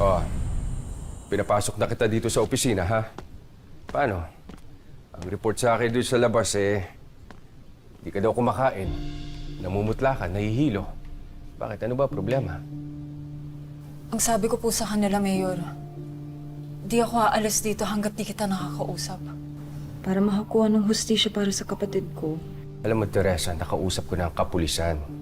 Oh, pinapasok na kita dito sa opisina, ha? Paano? Ang report sa akin doon sa labas, eh, hindi ka daw kumakain. Namumutla ka, nahihilo. Bakit? Ano ba problema? Ang sabi ko po sa kanila, Mayor, di ako aalis dito hanggat di kita nakakausap. Para makakuha ng hustisya para sa kapatid ko. Alam mo, Teresa, nakausap ko na ang kapulisan.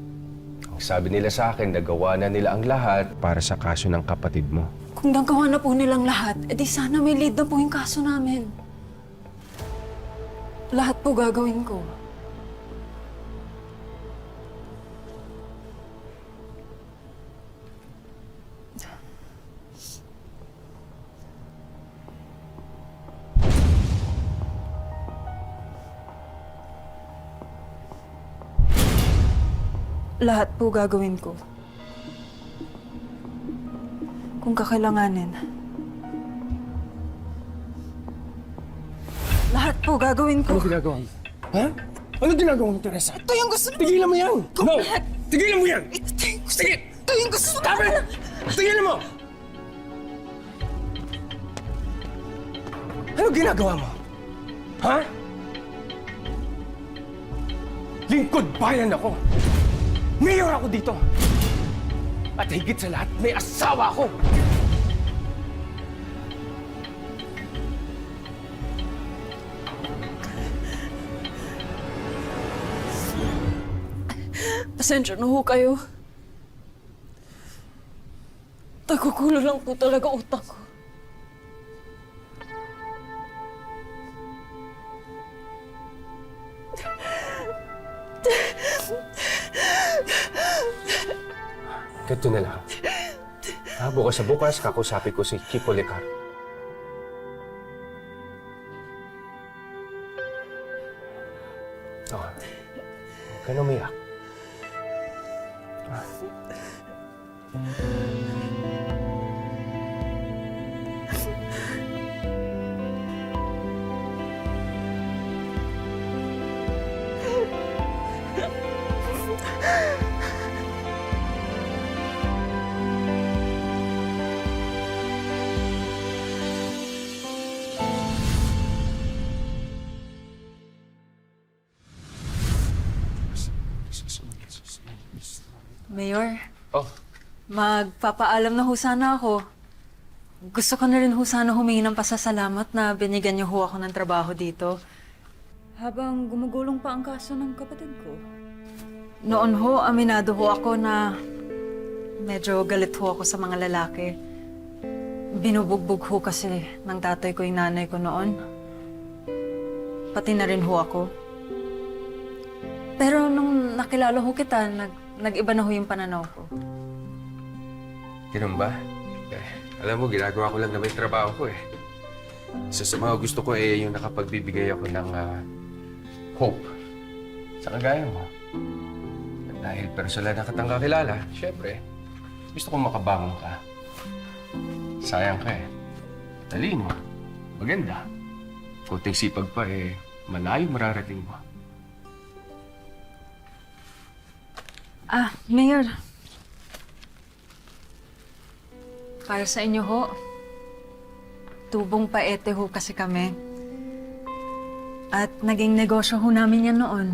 Sabi nila sa akin, nagawa na nila ang lahat para sa kaso ng kapatid mo. Kung nagawa na po nilang lahat, edi sana may lead na po yung kaso namin. Lahat po gagawin ko. Lahat po gagawin ko. Kung kakailanganin. Lahat po gagawin ko. ginagawa mo? Ha? Ano ginagawa mo, Teresa? Ito yung gusto Tigilan mo yan! No! Tigilan mo yan! Ito yung gusto Sige! Ito yung gusto Stop it! Tigilan mo! Ano ginagawa mo? Ha? Lingkod bayan ako. Mayor ako dito. At higit sa lahat, may asawa ako. Pasensya na ho kayo. Tagugulo lang po talaga utak ko. Ganito na lang. Ha, bukas sa bukas, kakusapin ko si Chico Lecar. Oh, huwag ka umiyak. Mayor, Oh, magpapaalam na ho sana ako. Gusto ko na rin ho sana humingi ng pasasalamat na binigyan niyo ho ako ng trabaho dito. Habang gumugulong pa ang kaso ng kapatid ko. Noon ho, aminado ho ako na medyo galit ho ako sa mga lalaki. Binubugbog ho kasi ng tatay ko yung nanay ko noon. Pati na rin ho ako. Pero nung nakilala ho kita, nag, nag-iba na ho yung pananaw ko. ganun ba? Eh, alam mo, ginagawa ko lang naman yung trabaho ko eh. Isa sa mga gusto ko eh, yung nakapagbibigay ako ng ah, hope sa kagaya mo. At dahil personal na katang kakilala, syempre, gusto kong makabangon ka. Sayang ka eh. Talino, maganda. Kunting sipag pa eh, malayo mararating mo. Ah, Mayor. Para sa inyo ho. Tubong paete ho kasi kami. At naging negosyo ho namin yan noon.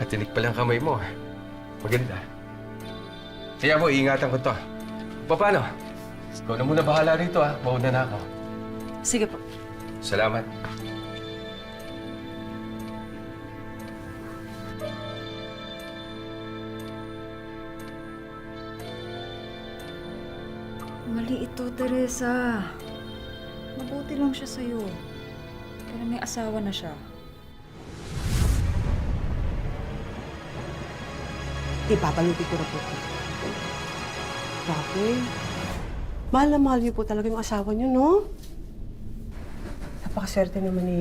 Katinik pa lang kamay mo. ah. Maganda. Kaya mo, iingatan ko to. Pa- Paano? Ikaw na muna bahala rito ha. Mauna na ako. Sige po. Salamat. Mali ito, Teresa. Mabuti lang siya sa'yo. Pero may asawa na siya. Ipapaluti ko na po ito. Grabe. Mahal na mahal niyo po talaga yung asawa niyo, no? Napakaswerte naman ni